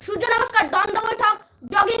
সূর্য নমস্কার দ্বন্দ্ব বৈঠক জগিং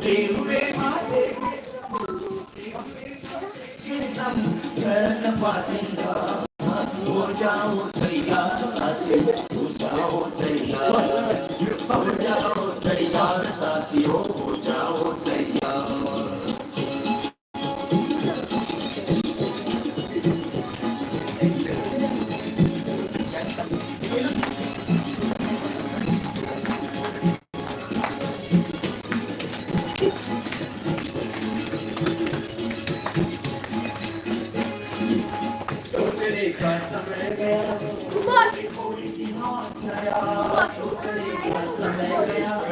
Thank you.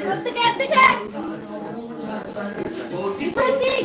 প্রত্যেকে একদিকে প্রতীক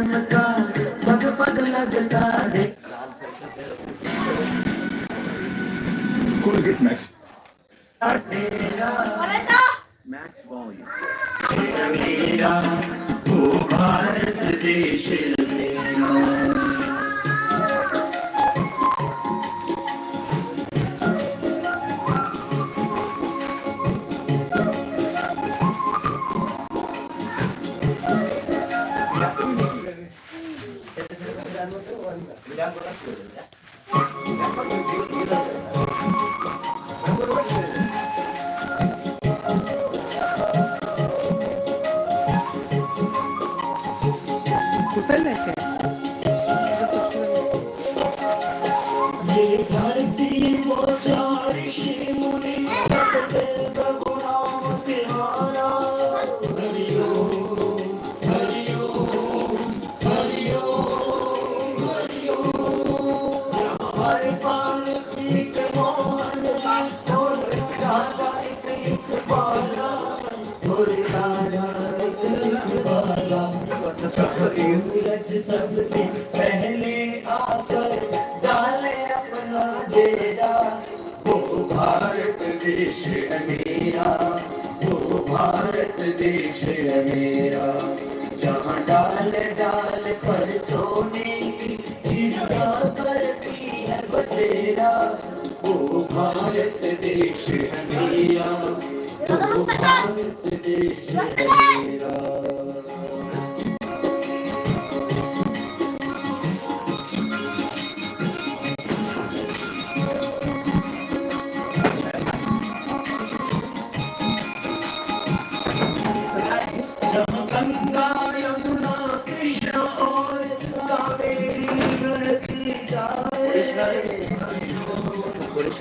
चमका पग पग लगता है कुल हिट मैक्स तेरा güzel efe. सबसे पहले आकर डाले अपना डेरा वो भारत देश मेरा वो भारत देश मेरा जहाँ डाल डाल पर सोने की चिंता करती है बसेरा वो भारत देश मेरा वो भारत देश मेरा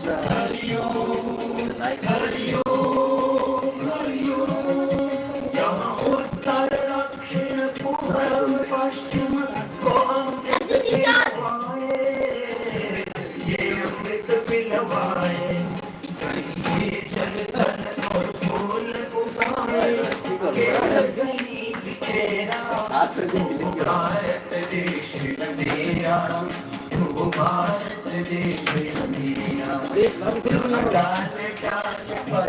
Hari Om, Hari Om. but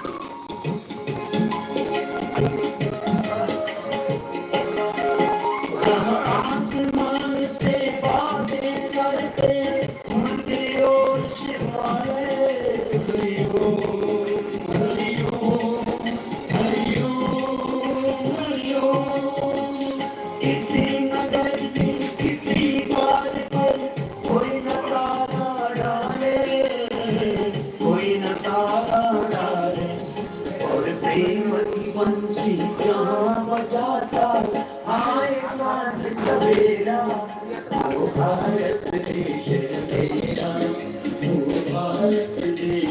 community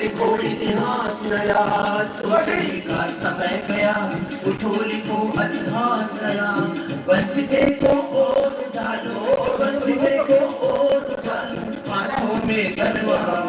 वो इतिहास नया सोचने का समय गया उठो लिखो इतिहास नया बचने को और डालो बचने को और डालो हाथों में गरबा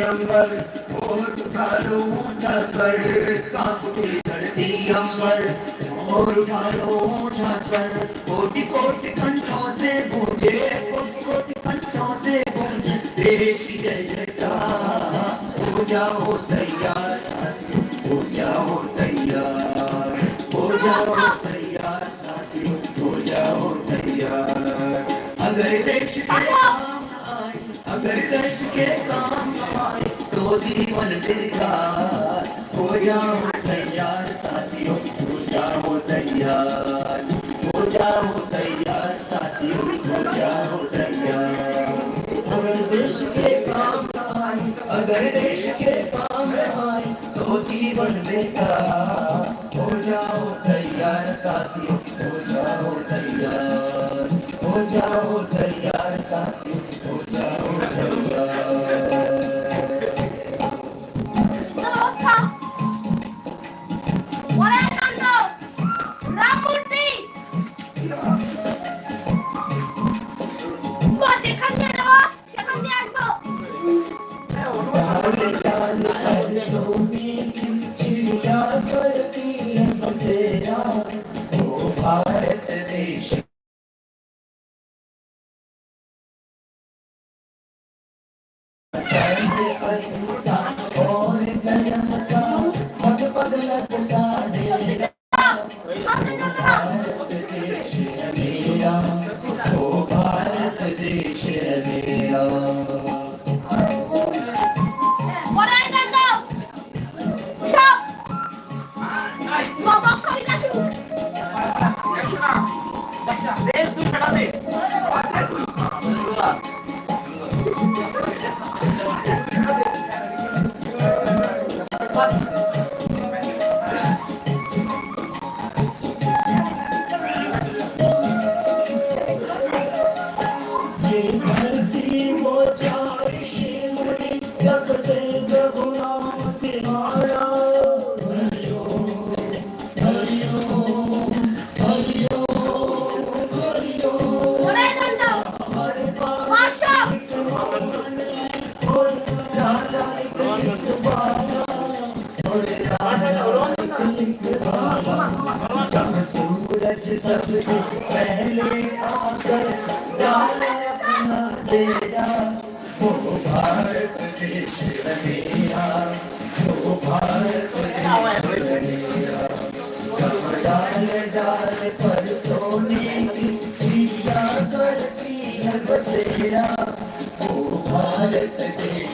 अंबर और उठा ऊँचा स्वर काबू की धरती अंबर और उठा ऊँचा स्वर कोटि कोटि कंठों से गूंजे कोटि कोटि कंठों से गूंजे देश की जय जयकार हो जाओ तैयार हो जाओ तैयार हो जाओ तैयार साथियों हो जाओ तैयार अगर देश आए अगर देश के काम आए तो जीवन बेकार हो जाओ तैयार, साथियों, हो जाओ तैयार। हो जाओ तैयार, साथियों, हो जाओ तैयार। अगर देश के काम आए, अगर देश के काम आए तो जीवन बेकार हो जाओ तैयार, साथियों, हो जाओ तैयार। हो जाओ तैयार, साथियों।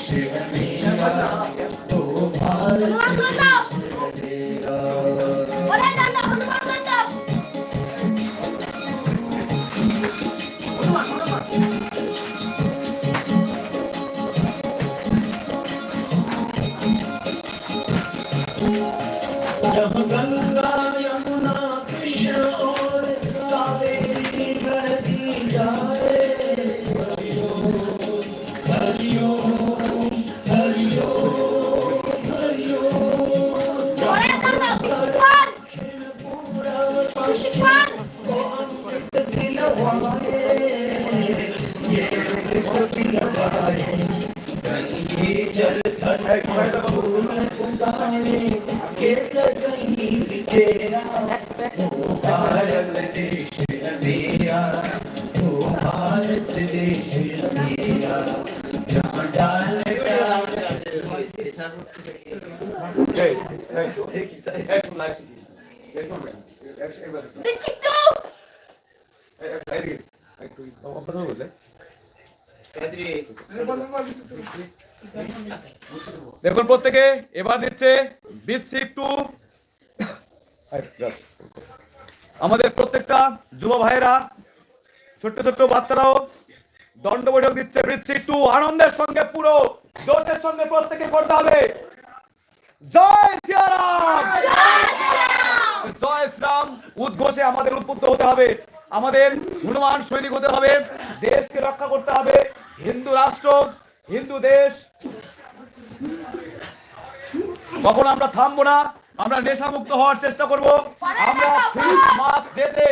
శివ जल थल फूल उगाने केसर कहीं बिखेरा ओ भारत देश है দেখুন প্রত্যেকে, এবার দিচ্ছে আমাদের প্রত্যেকটা যুব ভাইয়েরা, ছোট্ট ছোট্ট বাচ্চারাও দণ্ড বৈঠক দিচ্ছে বৃশ্চিক টু। আনন্দের সঙ্গে পুরো জোশের সঙ্গে প্রত্যেকে করতে হবে। জয় শ্রীরাম জয় শ্রীরাম! উদ্ঘোষে আমাদের উদ্বুদ্ধ হতে হবে। আমাদের হনুমান সৈনিক হতে হবে। দেশকে রক্ষা করতে হবে। হিন্দু রাষ্ট্র, হিন্দু দেশ। কখন আমরা থামবো না, আমরা নেশা মুক্ত হওয়ার চেষ্টা করব। আমরা ক্রিসমাস ডেতে,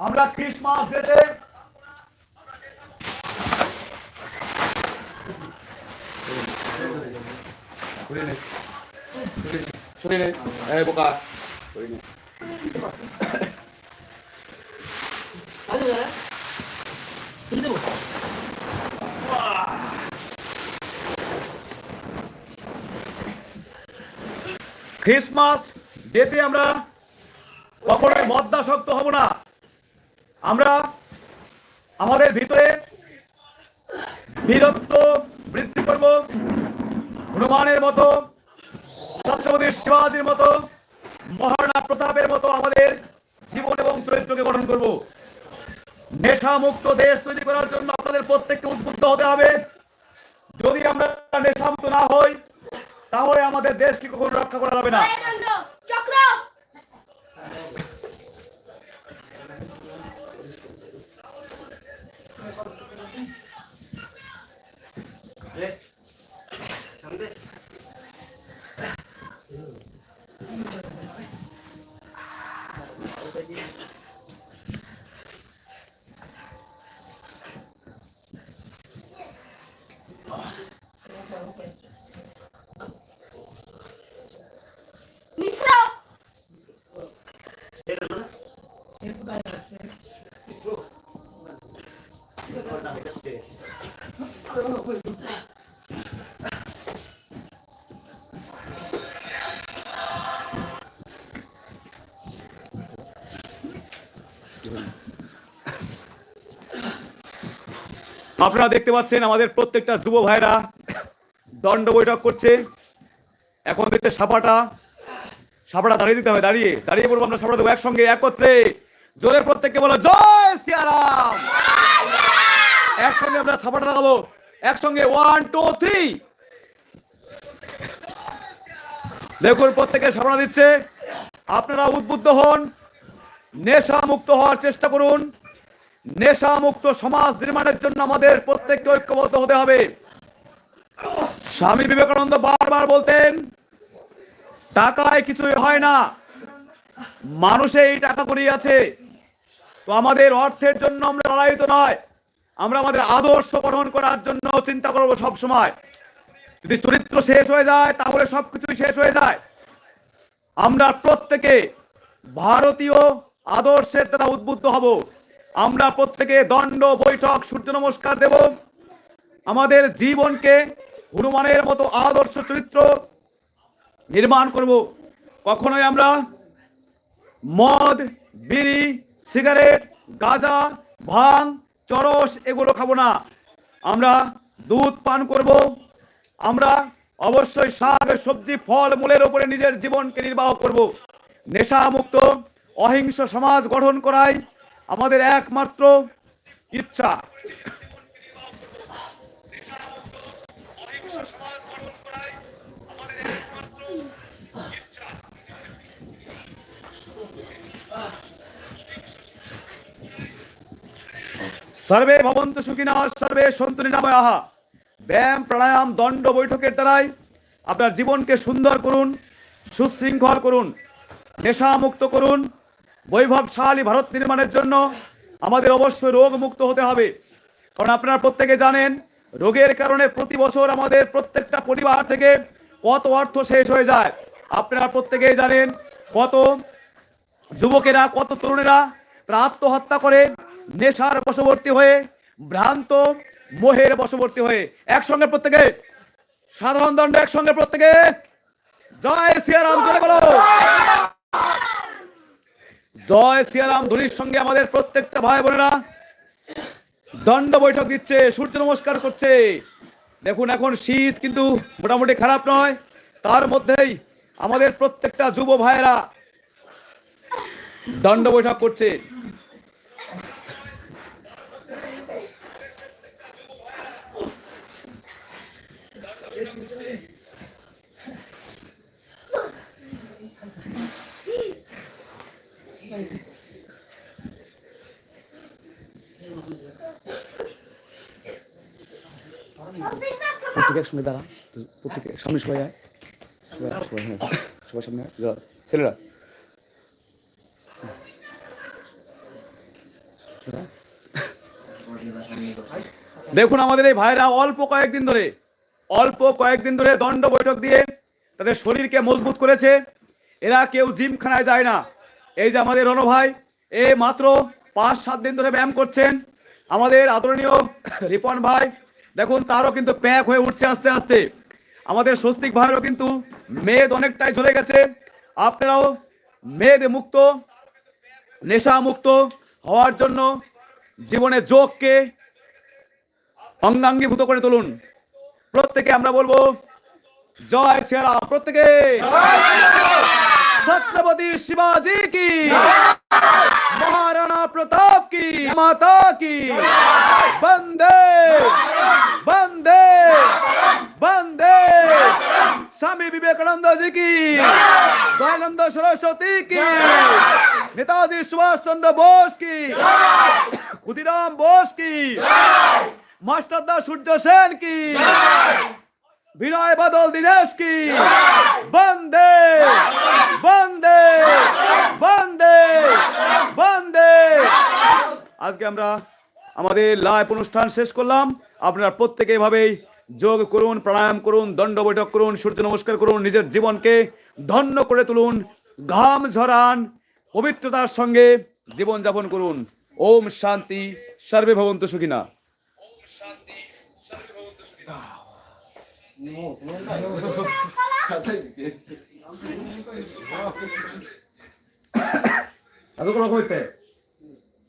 আমরা ক্রিসমাস ডেতে বোকা ক্রিসমাস ডেতে আমরা কখনোই মদ্যাসক্ত হব না। আমরা আমাদের ভিতরে বীরত্ব বৃদ্ধি করব। হনুমানের মতো, ছত্রপতি শিবাজির মতো মহারাণা প্রতাপের মতো আমাদের জীবন এবং চরিত্রকে গঠন করব। নেশা মুক্ত দেশ তৈরি করার জন্য আপনাদের প্রত্যেককে উদ্বুদ্ধ হতে হবে। যদি আমরা নেশা মুক্ত না হই তাহলে আমাদের দেশকে কখনো রক্ষা করা যাবে না। চক্র! আপনারা দেখতে পাচ্ছেন আমাদের প্রত্যেকটা যুব ভাইরা দণ্ড বৈঠক করছে। এখন দেখতে সাপাটা সাপাটা দাঁড়িয়ে দিতে হবে, দাঁড়িয়ে দাঁড়িয়ে বলব আমরা সাপাটা দেবো একসঙ্গে, একত্রে। জোরে প্রত্যেককে বলো, জয় সিয়ারাম! একসঙ্গে আমরা সাপাটা লাগাবো। একসঙ্গে ওয়ান টু থ্রি দেখুন প্রত্যেকে সাপড়া দিচ্ছে। আপনারা উদ্বুদ্ধ হন। নেশা মুক্ত হওয়ার চেষ্টা করুন। নেশা মুক্ত সমাজ নির্মাণের জন্য আমাদের প্রত্যেককে ঐক্যবদ্ধ হতে হবে। স্বামী বিবেকানন্দ বারবার বলতেন, টাকায় কিছুই হয় না মানুষে এই টাকা আছে। তো আমাদের অর্থের জন্য আমরা লড়াইত নয়, আমরা আমাদের আদর্শ গঠন করার জন্য চিন্তা করব সব সময় যদি চরিত্র শেষ হয়ে যায়, তাহলে সবকিছুই শেষ হয়ে যায়। আমরা প্রত্যেকে ভারতীয় আদর্শের দ্বারা উদ্বুদ্ধ হব। আমরা প্রত্যেকে দণ্ড, বৈঠক, সূর্য নমস্কার দেব। আমাদের জীবনকে হনুমানের মতো আদর্শ চরিত্র নির্মাণ করব। কখনোই আমরা মদ, বিড়ি, সিগারেট, গাঁজা, ভাং, চরস এগুলো খাব না। আমরা দুধ পান করব। আমরা অবশ্যই শাক, সবজি, ফল, মূলের উপরে নিজের জীবনকে নির্বাহ করব। নেশা মুক্ত অহিংস সমাজ গঠন করাই আমাদের একমাত্র ইচ্ছা। সর্বে ভবন্ত সুখিনা, সর্বে সন্তু আহা ব্যায়াম, প্রাণায়াম, দণ্ড বৈঠকের দ্বারাই আপনার জীবনকে সুন্দর করুন, সুশৃঙ্খল করুন নেশা মুক্ত করুন বৈভবশালী ভারত নির্মাণের জন্য আমাদের অবশ্যই রোগ মুক্ত হতে হবে। কারণ আপনারা প্রত্যেকে জানেন, রোগের কারণে প্রতি বছর আমাদের প্রত্যেকটা পরিবার থেকে কত অর্থ শেষ হয়ে যায়। আপনারা প্রত্যেকেই জানেন, কত যুবকেরা, কত তরুণেরা তারা আত্মহত্যা করে, নেশার বশবর্তী হয়ে, ভ্রান্ত মোহের বশবর্তী হয়ে। একসঙ্গে প্রত্যেকে, সাধারণ দণ্ড একসঙ্গে প্রত্যেকে। জয় সিয়ারাম বলো। জয় সিয়ারাম ধ্বনির সঙ্গে আমাদের প্রত্যেকটা ভাই বোনেরা। দণ্ড বৈঠক দিচ্ছে, সূর্য নমস্কার করছে। দেখুন, এখন শীত কিন্তু মোটামুটি খারাপ নয়। তার মধ্যেই আমাদের প্রত্যেকটা যুব ভাইয়েরা দণ্ড বৈঠক করছে। প্রত্যেকের সঙ্গে দাঁড়া। প্রত্যেকে সামনে সবাই আয়। সবাই সবাই হ্যাঁ সবার সামনে যা, ছেলেরা। দেখুন আমাদের এই ভাইরা অল্প কয়েকদিন ধরে অল্প কয়েকদিন ধরে দণ্ড বৈঠক দিয়ে তাদের শরীরকে মজবুত করেছে। এরা কেউ জিমখানায় যায় না। এই যে আমাদের রণ ভাই এ মাত্র পাঁচ সাত দিন ধরে ব্যায়াম করছেন। আমাদের আদরণীয় রিপন ভাই দেখুন, তারও কিন্তু প্যাক হয়ে উঠছে আস্তে আস্তে। আমাদের স্বস্তিক ভাইয়েরও কিন্তু মেদ অনেকটাই ঝরে গেছে। আপনারাও মেদ মুক্ত, নেশা মুক্ত হওয়ার জন্য জীবনে যোগকে অঙ্গাঙ্গীভূত করে তুলুন। প্রত্যেকে আমরা বলব, জয় সেরা প্রত্যেকে! छत्रपति शिवाजी की। महाराणा प्रताप की, माता की। बंदे बंदे बंदे। स्वामी विवेकानंद जी की, दयानंद सरस्वती की, नेताजी सुभाष चंद्र बोस की, खुदीराम बोस की, मास्टर दास सूर्य सेन की বিনয় বাদল দীনেশ কি? বন্দে! বন্দে! বন্দে! বন্দে! আজকে আমরা আমাদের লাইভ অনুষ্ঠান শেষ করলাম। আপনারা প্রত্যেকে এভাবেই যোগ করুন প্রাণায়াম করুন দণ্ড বৈঠক করুন সূর্য নমস্কার করুন নিজের জীবনকে ধন্য করে তুলুন ঘাম ঝরান পবিত্রতার সঙ্গে জীবন যাপন করুন। ওম শান্তি সর্বে ভবন্তু সুখিনা। もうい。いです。あの頃こう言って。